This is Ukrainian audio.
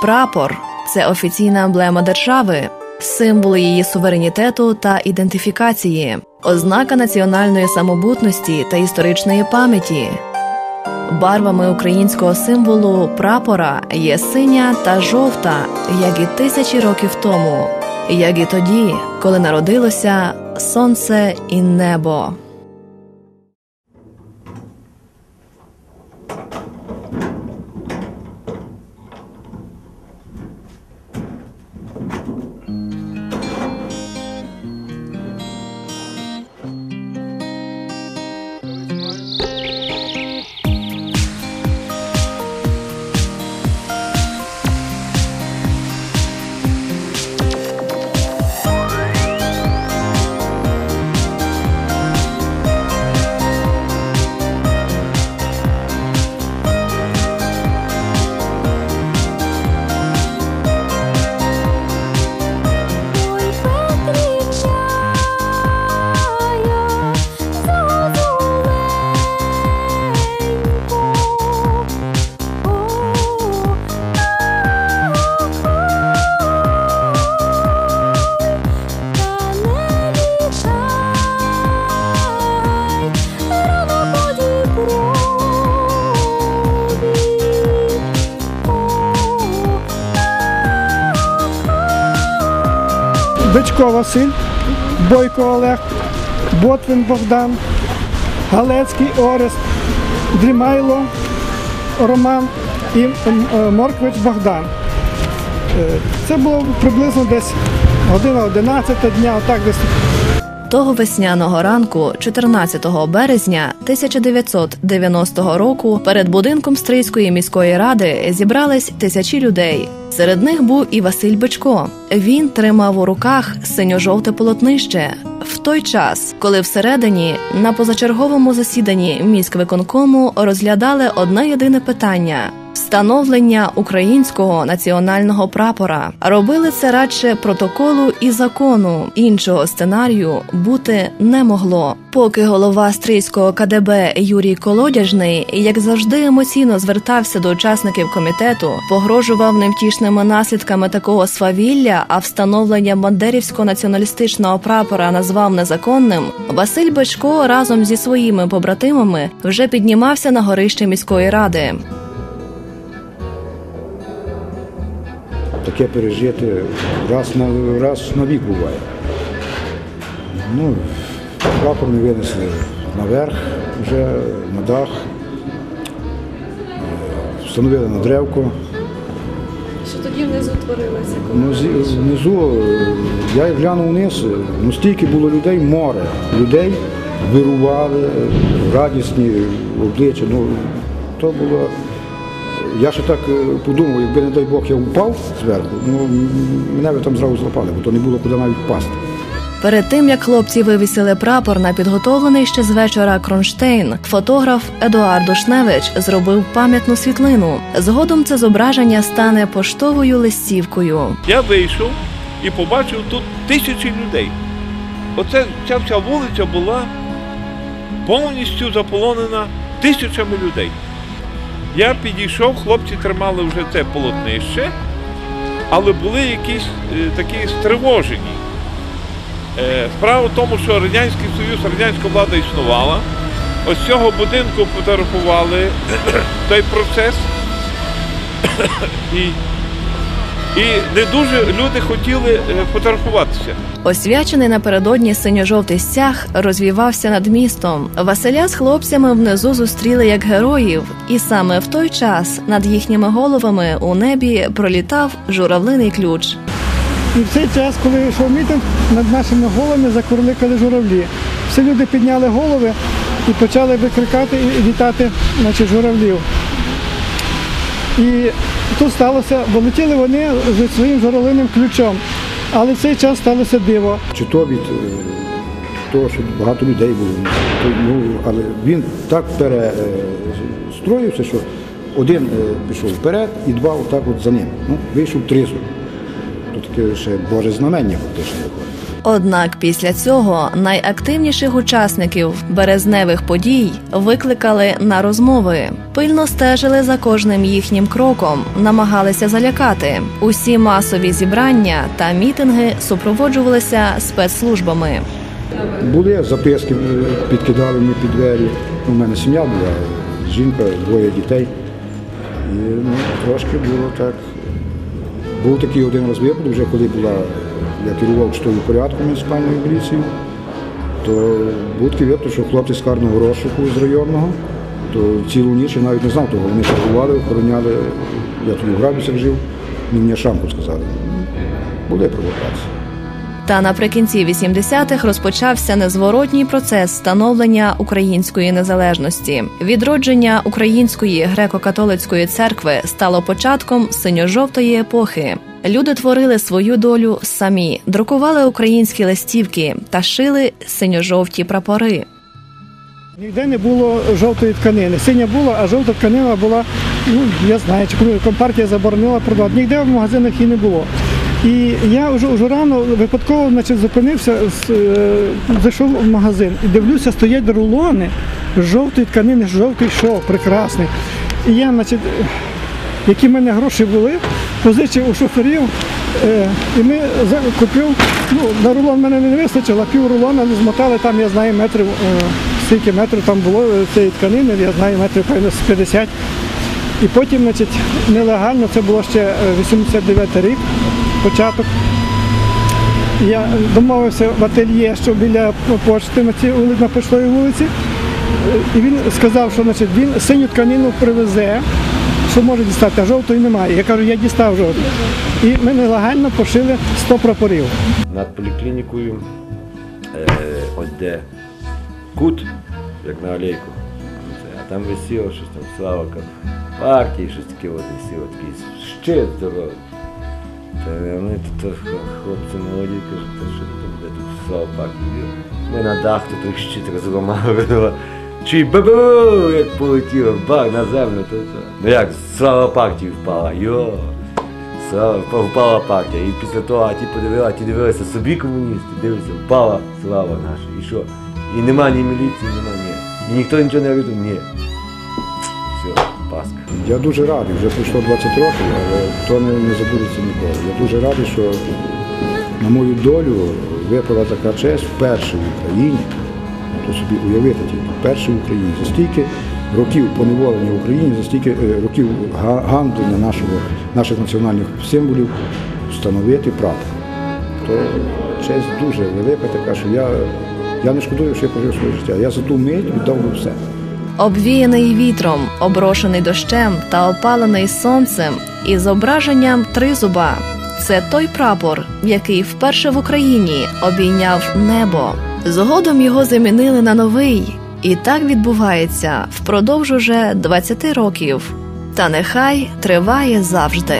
Прапор це офіційна емблема держави, символ її суверенітету та ідентифікації, ознака національної самобутності та історичної пам'яті. Барвами українського символу прапора є синя та жовта, як і тисячі років тому, як і тоді, коли народилося сонце і небо. Бичко Василь, Бойко Олег, Ботвин Богдан, Галецький Орест, Дрімайло Роман і е, Морквич Богдан. Е, Це було приблизно десь година 11 дня, отак десь Того весняного ранку, 14 березня 1990 року, перед будинком Стрийської міської ради зібрались тисячі людей. Серед них був і Василь Бичко. Він тримав у руках синьо-жовте полотнище. В той час, коли всередині на позачерговому засіданні міськвиконкому розглядали одне єдине питання встановлення українського національного прапора. Робили це радше протоколу і закону. Іншого сценарію бути не могло. Поки голова стрийського КДБ Юрій Колодяжний, як завжди, емоційно звертався до учасників комітету, погрожував невтішними наслідками такого свавілля, а встановлення бандерівського націоналістичного прапора назвав незаконним. Василь Бачко разом зі своїми побратимами вже піднімався на горище міської ради. Таке пережити раз на раз на вік буває. Ну, прапор ми винесли наверх, вже на дах, Е, встановили на древко. Що тоді внизу творилося? Ну, внизу е, я глянув вниз, е, ну стільки було людей, море. Людей вирували, радісні обличчя. Ну, то було. Я ще так е, подумав, якби не дай Бог я впав зверху, ну мене би там зразу злопали, бо то не було куди навіть впасти. Перед тим як хлопці вивісили прапор на підготовлений ще з вечора кронштейн, фотограф Едуард Душневич зробив пам'ятну світлину. Згодом це зображення стане поштовою листівкою. Я вийшов і побачив тут тисячі людей. Оце ця вся вулиця була повністю заполонена тисячами людей. Я підійшов, хлопці тримали вже це полотнище, але були якісь е, такі стривожені. Е, справа в тому, що Радянський Союз, радянська влада існувала. Ось цього будинку фотографували той процес. і і не дуже люди хотіли е, фотографуватися. Освячений напередодні синьо-жовтий стяг розвівався над містом. Василя з хлопцями внизу зустріли як героїв, і саме в той час над їхніми головами у небі пролітав журавлиний ключ. І в цей час, коли йшов мітинг, над нашими головами закурликали журавлі. Всі люди підняли голови і почали викрикати і вітати значить, журавлів. І тут сталося, бо летіли вони зі своїм журавлиним ключом. Але в цей час сталося диво. Чи то від е, того, що багато людей було, ну, але він так перестроївся, що один е, пішов вперед і два отак от за ним. Ну, вийшов тризу. Таке ще Боже знамення фактично виходить. Однак після цього найактивніших учасників березневих подій викликали на розмови, пильно стежили за кожним їхнім кроком, намагалися залякати. Усі масові зібрання та мітинги супроводжувалися спецслужбами. Були записки, підкидали мені під двері. У мене сім'я була, жінка, двоє дітей. І ну, трошки було так. Був такий один раз випадок, вже коли була, я керував чтою порядку муніципальної поліції, то був такий випадок, що хлопці з карного розшуку з районного, то цілу ніч я навіть не знав того. Вони чергували, охороняли. Я тоді в Грабівцях жив, мені шамку сказали. Були провокації. Та наприкінці 80-х розпочався незворотній процес становлення української незалежності. Відродження української греко-католицької церкви стало початком синьо-жовтої епохи. Люди творили свою долю самі, друкували українські листівки та шили синьо-жовті прапори. Ніде не було жовтої тканини. Синя була, а жовта тканина була, ну я знаю, чи коли компартія заборонила продавати. Ніде в магазинах її не було. І я вже, вже рано випадково значить, зупинився, е, зайшов в магазин і дивлюся, стоять рулони жовтої тканини, жовтий шов, прекрасний. І я, значить, які в мене гроші були, позичив у шоферів, е, і ми купив, ну, на рулон мене не вистачило, пів рулона не змотали, там я знаю метрів, е, скільки метрів там було цієї тканини, я знаю метрів певно з 50. І потім, значить, нелегально, це було ще е, 89 рік, початок. Я домовився в ательє, що біля почти на цій на Поштовій вулиці. І він сказав, що значить, він синю тканину привезе, що може дістати, а жовтої немає. Я кажу, я дістав жовту. І ми нелегально пошили 100 прапорів. над поліклінікою, е, от де кут, як на алейку. А там висіло щось там слава партії, щось таке от висіло, такий щит здоровий. Та вони тут хлопці молоді кажуть, та що там де тут слава партії. Ми на дах тут той щит розламали. Чи бабу, як полетіло, бах на землю, то це. Ну як, слава партії впала, йо. Слава, впала партія. І після того а ті подивилися, ті дивилися собі комуністи, дивляться, впала слава наша. І що? І нема ні міліції, нема ні. І ніхто нічого не робить, ні. Все, паска. Я дуже радий, вже пройшло 20 років, але то не, не забудеться ніколи. Я дуже радий, що на мою долю випала така честь вперше в Україні. То собі уявити тільки, вперше в Україні. За стільки років поневолення в Україні, за стільки е, років га- гандлення нашого, наших національних символів встановити прапор. То честь дуже велика така, що я, я не шкодую, що я прожив своє життя. Я за ту мить віддав би все. Обвіяний вітром, оброшений дощем та опалений сонцем із зображенням тризуба. Це той прапор, який вперше в Україні обійняв небо. Згодом його замінили на новий, і так відбувається впродовж уже 20 років. Та нехай триває завжди.